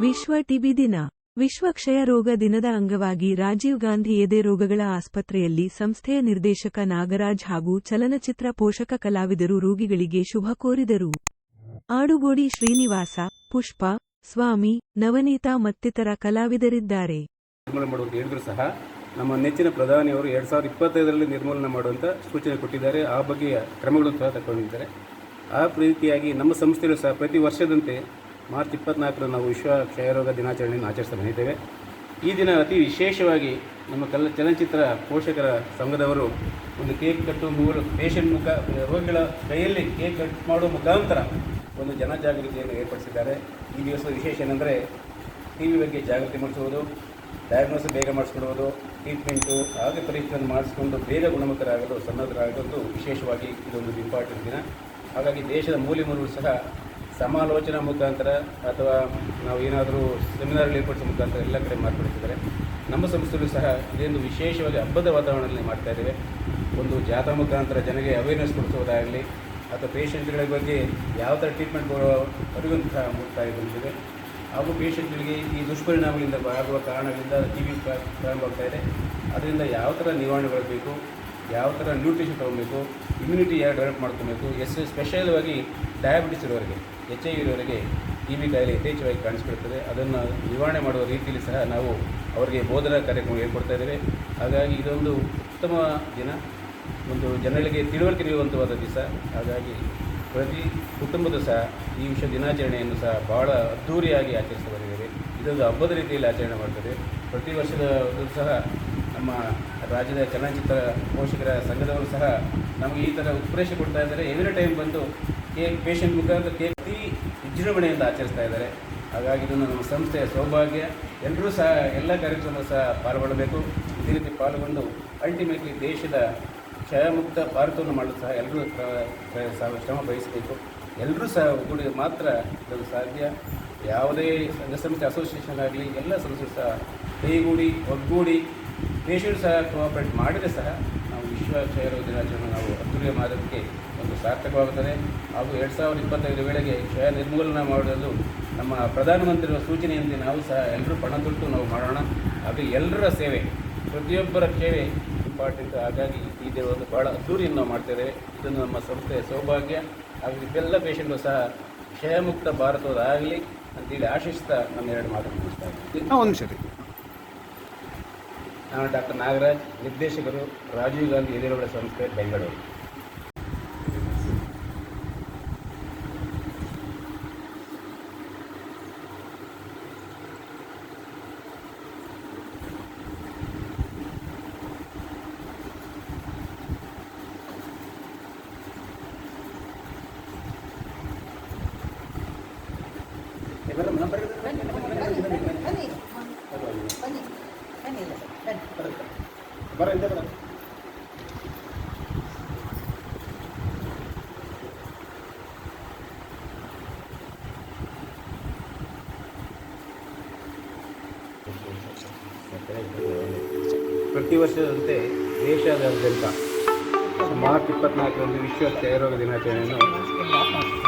ವಿಶ್ವ ಟಿಬಿ ದಿನ. ವಿಶ್ವ ಕ್ಷಯ ರೋಗ ದಿನದ ಅಂಗವಾಗಿ ರಾಜೀವ್ ಗಾಂಧಿ ಎದೆ ರೋಗಗಳ ಆಸ್ಪತ್ರೆಯಲ್ಲಿ ಸಂಸ್ಥೆಯ ನಿರ್ದೇಶಕ ನಾಗರಾಜ್ ಹಾಗೂ ಚಲನಚಿತ್ರ ಪೋಷಕ ಕಲಾವಿದರು ರೋಗಿಗಳಿಗೆ ಶುಭ ಕೋರಿದರು. ಆಡುಗೋಡಿ ಶ್ರೀನಿವಾಸ, ಪುಷ್ಪ, ಸ್ವಾಮಿ, ನವನೀತಾ ಮತ್ತಿತರ ಕಲಾವಿದರಿದ್ದಾರೆ. ಸಹ, ನಮ್ಮ ನೆಚ್ಚಿನ ಪ್ರಧಾನಿಯವರು ಎರಡ್ ಸಾವಿರದ ಇಪ್ಪತ್ತೈದರಲ್ಲಿ ನಿರ್ಮೂಲನೆ ಮಾಡುವಂತ ಸೂಚನೆ ಕೊಟ್ಟಿದ್ದಾರೆ. ಆ ಬಗ್ಗೆ ಕ್ರಮಗಳನ್ನು ಸಹ ತಗೊಂಡಿದ್ದಾರೆ ಆ ರೀತಿಯಾಗಿ ನಮ್ಮ ಸಂಸ್ಥೆಯಲ್ಲೂ ಸಹ ಪ್ರತಿ ವರ್ಷದಂತೆ ಮಾರ್ಚ್ ಇಪ್ಪತ್ನಾಲ್ಕರಂದು ನಾವು ವಿಶ್ವ ಕ್ಷಯರೋಗ ದಿನಾಚರಣೆಯನ್ನು ಆಚರಿಸ್ತಾ ಬಂದಿದ್ದೇವೆ. ಈ ದಿನ ಅತಿ ವಿಶೇಷವಾಗಿ ನಮ್ಮ ಕಲ ಚಲನಚಿತ್ರ ಪೋಷಕರ ಸಂಘದವರು ಒಂದು ಕೇಕ್ ಕಟ್ಟು ಮೂರು ಪೇಷಂಟ್ ಮುಖ ರೋಗಿಗಳ ಕೈಯಲ್ಲಿ ಕೇಕ್ ಕಟ್ ಮಾಡುವ ಮುಖಾಂತರ ಒಂದು ಜನಜಾಗೃತಿಯನ್ನು ಏರ್ಪಡಿಸಿದ್ದಾರೆ. ಈ ದಿವಸದ ವಿಶೇಷ ಏನೆಂದರೆ ಟಿ ವಿ ಬಗ್ಗೆ ಜಾಗೃತಿ ಮೂಡಿಸುವುದು ಡಯಾಗ್ನೋಸ್ ಬೇಗ ಮಾಡಿಸ್ಕೊಡುವುದು ಟ್ರೀಟ್ಮೆಂಟು ಹಾಗೆ ಪರೀಕ್ಷೆಯನ್ನು ಮಾಡಿಸ್ಕೊಂಡು ಬೇಗ ಗುಣಮುಖರಾಗಲು ಸನ್ನದ್ಧರಾಗಿರೋದು ವಿಶೇಷವಾಗಿ ಇದೊಂದು ಇಂಪಾರ್ಟೆಂಟ್ ದಿನ. ಹಾಗಾಗಿ ದೇಶದ ಮೂಲೆ ಮೂರು ಸಹ ಸಮಾಲೋಚನಾ ಮುಖಾಂತರ ಅಥವಾ ನಾವು ಏನಾದರೂ ಸೆಮಿನಾರ್ ಏರ್ಪಡಿಸೋ ಮುಖಾಂತರ ಎಲ್ಲ ಕಡೆ ಮಾರ್ಪಡಿಸಿದ್ದಾರೆ. ನಮ್ಮ ಸಂಸ್ಥೆಯಲ್ಲೂ ಸಹ ಇದೊಂದು ವಿಶೇಷವಾಗಿ ಹಬ್ಬದ ವಾತಾವರಣದಲ್ಲಿ ಮಾಡ್ತಾ ಇದ್ದೇವೆ. ಒಂದು ಜಾಥಾ ಮುಖಾಂತರ ಜನಗೆ ಅವೇರ್ನೆಸ್ ಕೊಡಿಸೋದಾಗಲಿ ಅಥವಾ ಪೇಷಂಟ್ಗಳ ಬಗ್ಗೆ ಯಾವ ಥರ ಟ್ರೀಟ್ಮೆಂಟ್ ಕೊಡುವ ಸಹ ಮುಕ್ತಾಯ ಬಂದಿದೆ. ಹಾಗೂ ಪೇಷಂಟ್ಗಳಿಗೆ ಈ ದುಷ್ಪರಿಣಾಮಗಳಿಂದ ಆಗುವ ಕಾರಣಗಳಿಂದ ಜೀವಿ ಪ್ರಾರಂಭ ಆಗ್ತಾ ಇದೆ. ಅದರಿಂದ ಯಾವ ಥರ ನಿವಾರಣೆಗೊಳ್ಳಬೇಕು ಯಾವ ಥರ ನ್ಯೂಟ್ರಿಷನ್ ತೊಗೊಬೇಕು ಇಮ್ಯುನಿಟಿ ಯಾರು ಡೆವಲಪ್ ಮಾಡ್ಕೊಬೇಕು, ಎಸ್ ಸ್ಪೆಷಲ್ವಾಗಿ ಡಯಾಬಿಟಿಸ್ ಇರೋರಿಗೆ ಎಚ್ ಐ ಇರೋರಿಗೆ ಟಿ ಬಿ ಕಾಯಿಲೆ ಯಥೇಚ್ಛವಾಗಿ ಕಾಣಿಸ್ಕೊಳ್ತದೆ. ಅದನ್ನು ನಿವಾರಣೆ ಮಾಡುವ ರೀತಿಯಲ್ಲಿ ಸಹ ನಾವು ಅವರಿಗೆ ಬೋಧನಾ ಕಾರ್ಯಕ್ರಮ ಹೇಳ್ಕೊಡ್ತಾ ಇದ್ದೇವೆ. ಹಾಗಾಗಿ ಇದೊಂದು ಉತ್ತಮ ದಿನ. ಒಂದು ಜನರಿಗೆ ತಿಳುವಳಿಕೆ ನೀಡುವಂಥವಾದ ದಿವಸ. ಹಾಗಾಗಿ ಪ್ರತಿ ಕುಟುಂಬದ ಸಹ ಈ ವಿಷಯ ದಿನಾಚರಣೆಯನ್ನು ಸಹ ಭಾಳ ಅದ್ಧೂರಿಯಾಗಿ ಆಚರಿಸ್ತಾ ಬಂದಿದ್ದೇವೆ. ಇದೊಂದು ಹಬ್ಬದ ರೀತಿಯಲ್ಲಿ ಆಚರಣೆ ಮಾಡ್ತದೆ ಪ್ರತಿ ವರ್ಷದ ಸಹ ನಮ್ಮ ರಾಜ್ಯದ ಚಲನಚಿತ್ರ ಪೋಷಕರ ಸಂಘದವರು ಸಹ ನಮಗೆ ಈ ಥರ ಉತ್ಪ್ರೇಷ ಕೊಡ್ತಾ ಇದ್ದಾರೆ. ಎವ್ರಿ ಟೈಮ್ ಬಂದು ಕೇಕ್ ಪೇಷಂಟ್ ಮುಖಾಂತರ ಕೇಕ್ ಅತಿ ವಿಜೃಂಭಣೆಯಿಂದ ಆಚರಿಸ್ತಾ ಇದ್ದಾರೆ. ಹಾಗಾಗಿ ಇದನ್ನು ನಮ್ಮ ಸಂಸ್ಥೆಯ ಸೌಭಾಗ್ಯ. ಎಲ್ಲರೂ ಸಹ ಎಲ್ಲ ಕಾರ್ಯಕ್ರಮ ಸಹ ಪಾಲ್ಗೊಳ್ಳಬೇಕು. ಇದೇ ರೀತಿ ಪಾಲ್ಗೊಂಡು ಅಲ್ಟಿಮೇಟ್ಲಿ ದೇಶದ ಕ್ಷಯಮುಕ್ತ ಭಾರತವನ್ನು ಮಾಡಲು ಸಹ ಎಲ್ಲರೂ ಶ್ರಮ ವಹಿಸಬೇಕು. ಎಲ್ಲರೂ ಸಹ ಒಗ್ಗೂಡಿ ಮಾತ್ರ ಇದು ಸಾಧ್ಯ. ಯಾವುದೇ ಸಂಘ ಸಂಸ್ಥೆ ಅಸೋಸಿಯೇಷನ್ ಆಗಲಿ, ಎಲ್ಲ ಸಂಸ್ಥೆ ಸಹ ಕೈಗೂಡಿ, ಒಗ್ಗೂಡಿ ಪೇಷಂಟ್ ಸಹ ಕೋಆಪರೇಟ್ ಮಾಡಿದರೆ ಸಹ ನಾವು ವಿಶ್ವ ಕ್ಷಯರೋಗ ದಿನಾಚರಣೆ ನಾವು ಅದ್ದೂರಿಯ ಮಾಡೋದಕ್ಕೆ ಒಂದು ಸಾರ್ಥಕವಾಗುತ್ತದೆ. ಹಾಗೂ ಎರಡು ಸಾವಿರದ ಇಪ್ಪತ್ತೈದರ ವೇಳೆಗೆ ಕ್ಷಯ ನಿರ್ಮೂಲನ ಮಾಡುವುದು ನಮ್ಮ ಪ್ರಧಾನಮಂತ್ರಿಗಳ ಸೂಚನೆಯಂತೆ ನಾವು ಸಹ ಎಲ್ಲರೂ ಪಣ ತೊಟ್ಟು ನಾವು ಮಾಡೋಣ. ಹಾಗೂ ಎಲ್ಲರ ಸೇವೆ, ಪ್ರತಿಯೊಬ್ಬರ ಸೇವೆ ಇಂಪಾರ್ಟೆಂಟ್. ಹಾಗಾಗಿ ಈ ಒಂದು ಭಾಳ ಅದ್ದೂರಿಯನ್ನು ನಾವು ಮಾಡ್ತೇವೆ ಇದನ್ನು ನಮ್ಮ ಸಂಸ್ಥೆಯ ಸೌಭಾಗ್ಯ. ಹಾಗೂ ಇದೆಲ್ಲ ಪೇಷಂಟ್ಗಳು ಸಹ ಕ್ಷಯಮುಕ್ತ ಭಾರತದಾಗಲಿ ಅಂತೇಳಿ ಆಶಿಸ್ತಾ ನಮ್ಮ ಎರಡು ಮಾತನ್ನು ಮುಗಿಸ್ತಾ ಇದ್ದೀನಿ ಒಂದು ನಿಮಿಷ ರೀ ನಾನು ಡಾಕ್ಟರ್ ನಾಗರಾಜ್ ನಿರ್ದೇಶಕರು ರಾಜೀವ್ ಗಾಂಧಿ ಎದಿರೋಳ ಸಂಸ್ಥೆ ಬೆಂಗಳೂರು ಎಲ್ಲರೂ ನಂಬರ್ ಬರ ಇಂದ ಬರ ಪ್ರತಿ ವರ್ಷದಂತೆ ದೇಶಾದ್ಯಂತ ಮಾರ್ಚ್ ಇಪ್ಪತ್ನಾಲ್ಕರಂದು ವಿಶ್ವ ಕ್ಷಯರೋಗ ದಿನಾಚರಣೆಯನ್ನು